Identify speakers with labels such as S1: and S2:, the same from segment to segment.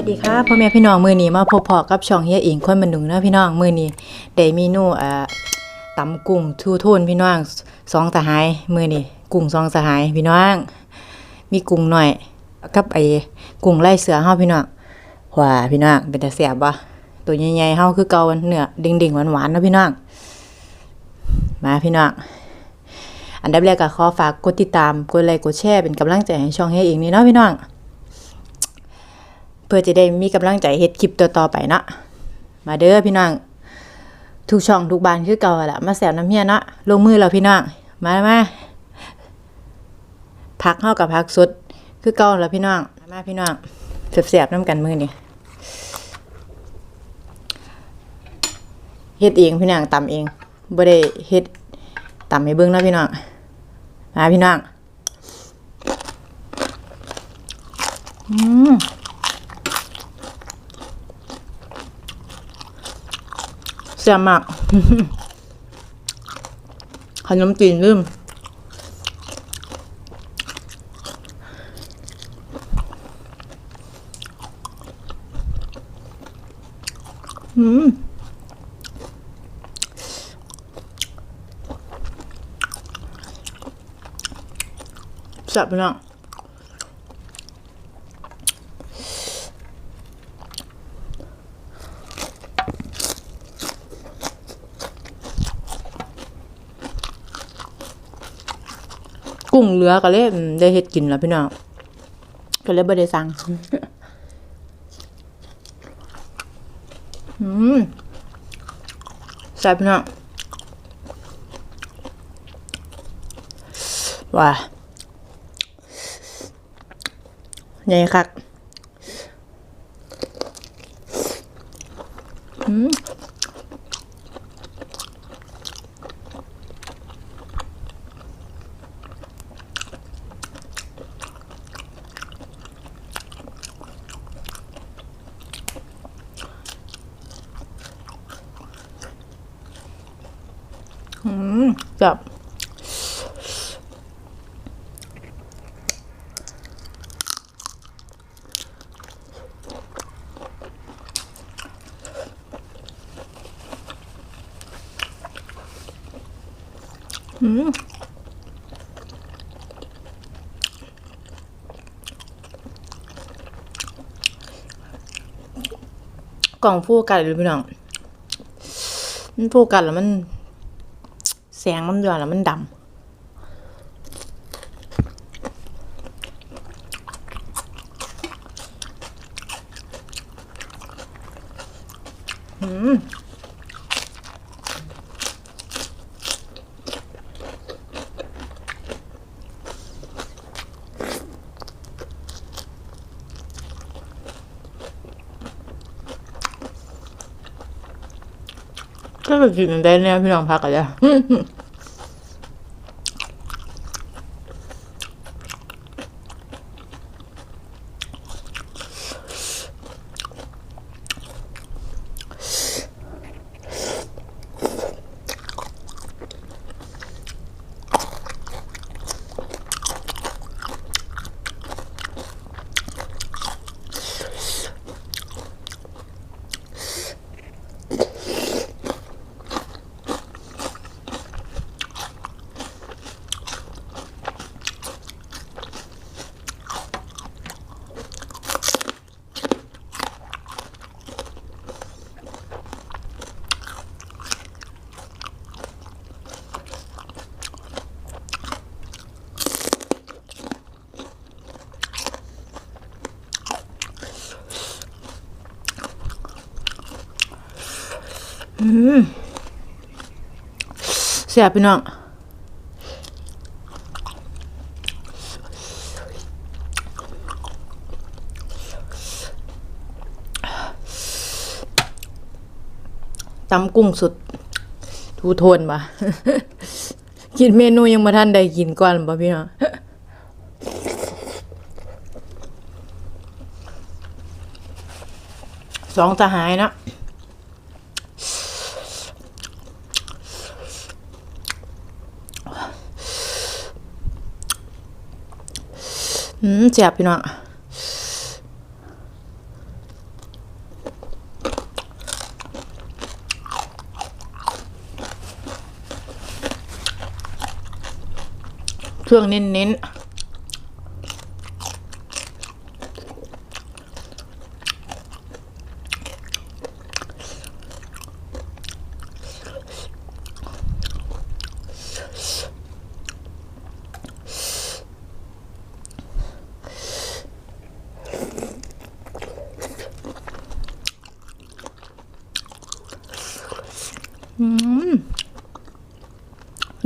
S1: วัสดีค่ะพ่อแม่พี่น้องมือนี้มาพบพอกับช่องเฮียอิงคนบันดุงเนาะพี่น้องมือนี้ได้เมนูอ่าตำกุ้งทูโทนพี่น้องสองสหายมือนี้กุ้งสองสหายพี่น้องมีกุ้งหน่อยกับไอ้กุ้งไล่เสือเฮาพี่น้องว้าพี่น้องเป็นตาแซ่บบ่ตัวใหญ่ๆเฮาคือเกาเนื้อดิ่งๆหวานๆเนาะพี่น้องมาพี่น้องอันดับแรกก็ขอฝากกดติดตามกดไลค์กดแชร์เป็นกำลังใจให้ช่องเฮียอิงนี่เนาะพี่น้อง เพื่อจะได้มีกำลังใจเฮ็ดคลิปต่อๆไปเนาะมาเด้อพี่น้องทุกช่องทุกบ้านคือเก่าละมาแซวน้ำเฮียเนาะลงมือแล้วพี่น้องมามาพักเฮากับพักสดคือเก่าแล้วพี่น้องมาพี่น้องแซ่บๆน้ำกันมือนี้เฮ็ดเองพี่น้องตำเองบ่ได้เฮ็ดตำให้เบิ่งเนาะพี่น้องมาพี่น้องอืม แซ่บมากขนมจีนลืมอืมแซ่บไปเนา เหลือก็เลยได้เฮ็ดกินแล้วพี่น้องก็เลยบ่ได้สั่งอืมแซ่บพี่น้องว้าใหญ่คักอืมอืมแซ่บอืม กล่องฟูกันเลยพี่น้อง มันฟูกันแล้วมัน แสงมันย้อนแล้วมันดำอื มก็ไปกินได้เนี่ยพี่น้องพักกันจ้ะ แซ่บพี่น้องตำกุ้งสุดทูโทนปะกินเมนูยังมาท่านใดกินก่อนปะพี่น้องสองสหายนะ อืมเจ็บพี่น้องเครื่องเน้นๆ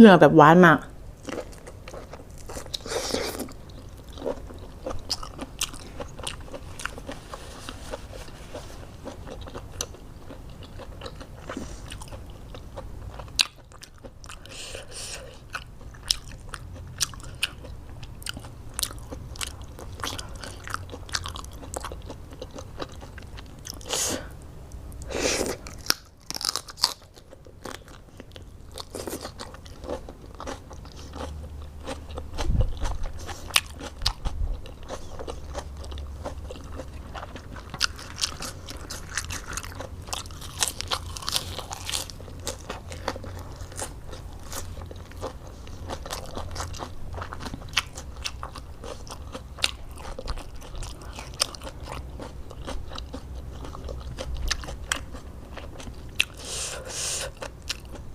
S1: เนื้อแบบหวานมาก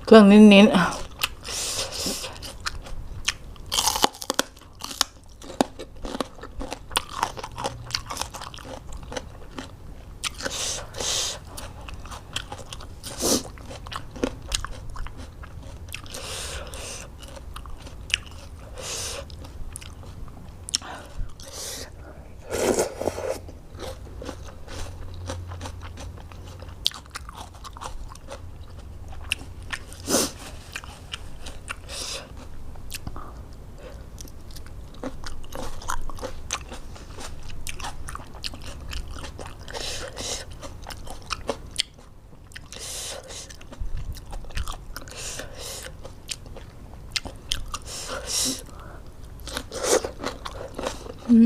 S1: เครื่องเน้นๆ อื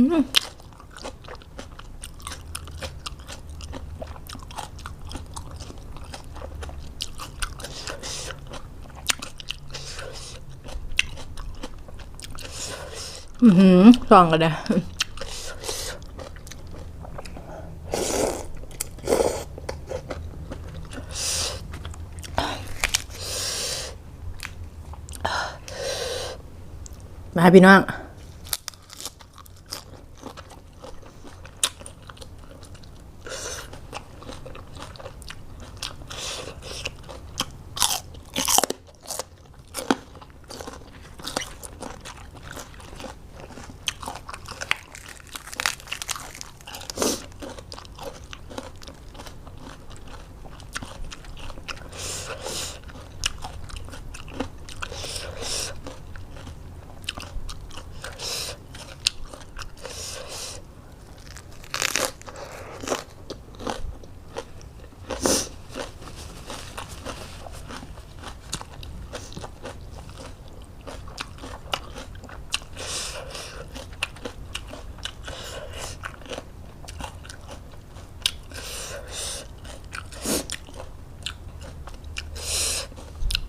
S1: อหือลองกันนะมาพี่น้อง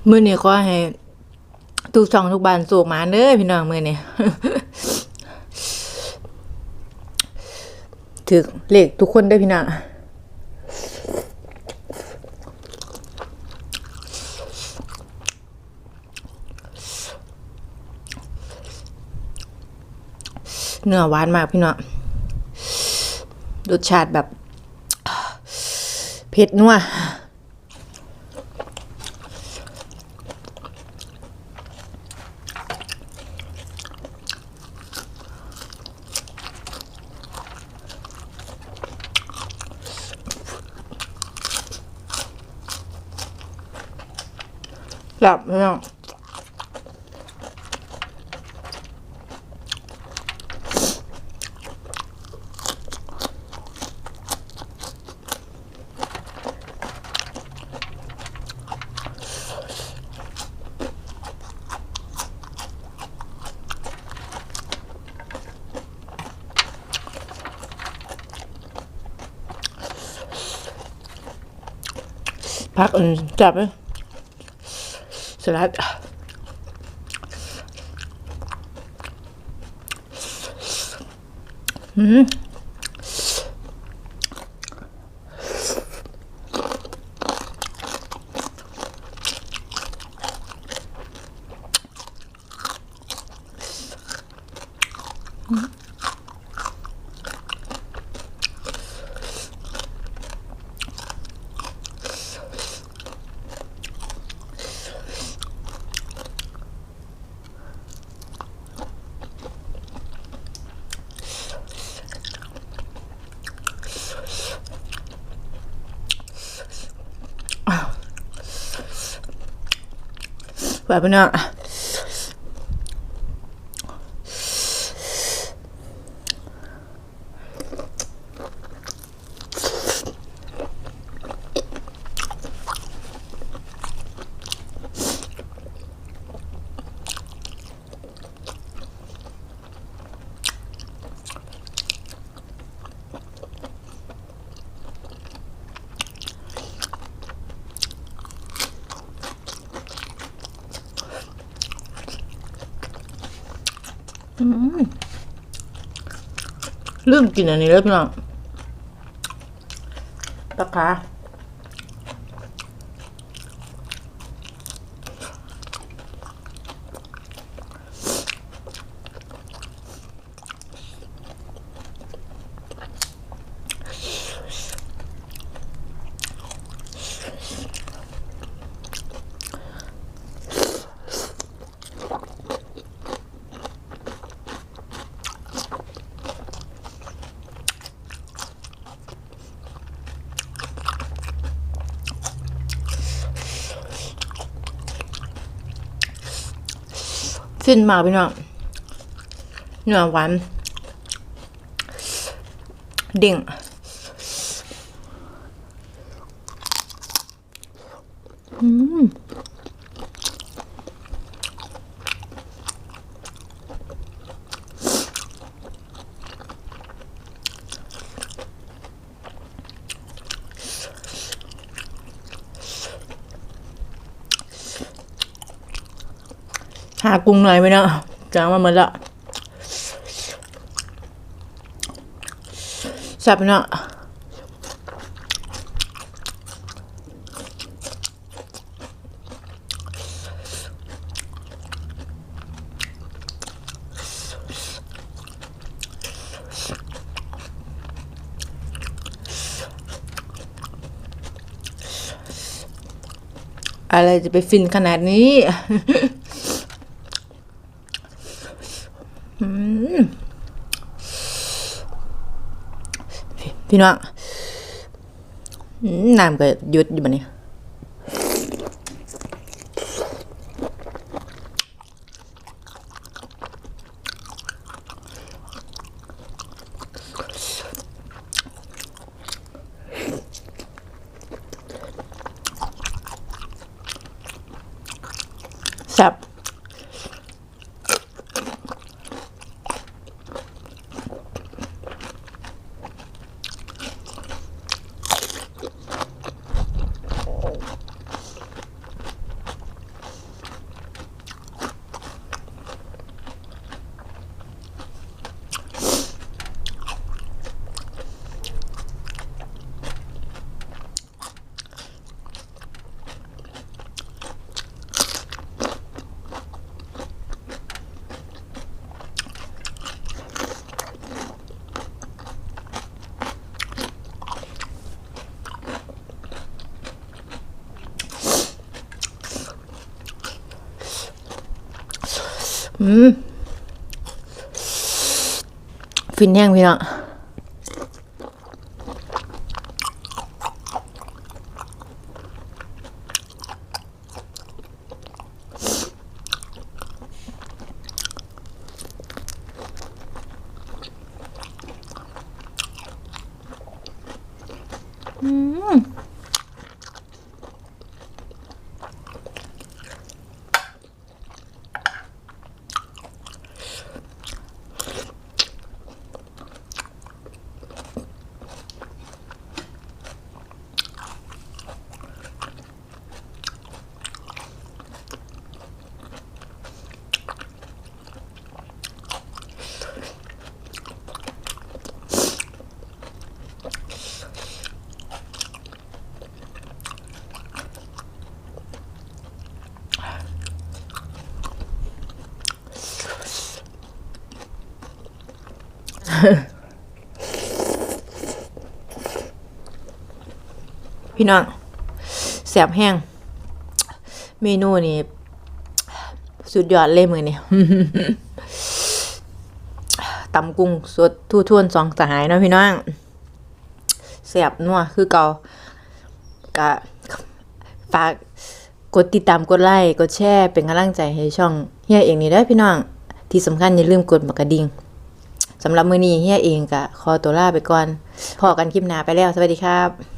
S1: มื้อนี้ก็ให้ทุกช่องทุกบ้านสูกมาเด้อพี่น้องมื้อนี้ถึกเลขทุกคนได้พี่น้องเนื้อหวานมากพี่น้องรสชาติแบบ เผ็ดนัว หลับพี่น้องพักอื่นจับไหมสลัด それはうん。 นี้นะ ลืมกินอันนี้เลยพี่น้องปลาคา ขึ้นมาพี่น้องเนื้อหวานเด้ง หากุ้งหน่อยไหมเนาะจางมาหมดละแซ่บเนาะอะไรจะไปฟินขนาดนี้ พี่น้องน้ำก็ยุดอยู่บัดนี้แซ่บอืม ฟินแห้งพี่น้อง พี่น้องแสบแห้ง เมนูนี่สุดยอดเลยมือนี่ตำกุ้งสดทู่ทวนสองสหายเนาะพี่น้องแสบนัวคือเก่ากะฝากกดติดตามกดไลค์กดแชร์เป็นกำลังใจให้ช่องเฮียเองนี่เด้พี่น้อง ที่สำคัญอย่าลืมกดกระดิ่ง สำหรับมือนี้เฮียเองกะขอตัวลาไปก่อนพอกันคลิปหน้าไปแล้ว สวัสดีครับ